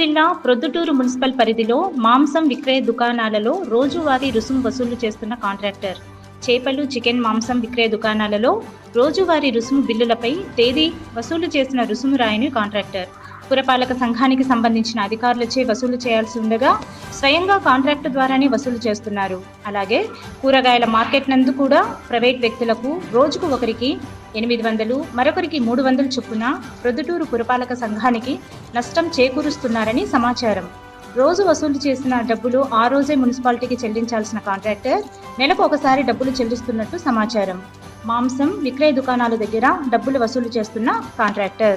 జిల్లా ప్రొద్దుటూరు మున్సిపల్ పరిధిలో మాంసం విక్రయ దుకాణాలలో రోజువారీ రుసుము వసూలు చేస్తున్న కాంట్రాక్టర్. చేపలు చికెన్ మాంసం విక్రయ దుకాణాలలో రోజువారీ రుసుము బిల్లులపై తేదీ వసూలు చేసిన రుసుము రాయని కాంట్రాక్టర్. పురపాలక సంఘానికి సంబంధించిన అధికారులచే వసూలు చేయాల్సి ఉండగా స్వయంగా కాంట్రాక్టు ద్వారానే వసూలు చేస్తున్నారు. అలాగే కూరగాయల మార్కెట్ నందు కూడా ప్రైవేట్ వ్యక్తులకు రోజుకు ఒకరికి ఎనిమిది వందలు మరొకరికి మూడు వందలు చొప్పున ప్రొద్దుటూరు పురపాలక సంఘానికి నష్టం చేకూరుస్తున్నారని సమాచారం. రోజు వసూలు చేసిన డబ్బులు ఆ రోజే మున్సిపాలిటీకి చెల్లించాల్సిన కాంట్రాక్టర్ నెలకు ఒకసారి డబ్బులు చెల్లిస్తున్నట్టు సమాచారం. మాంసం విక్రయ దుకాణాల దగ్గర డబ్బులు వసూలు చేస్తున్న కాంట్రాక్టర్.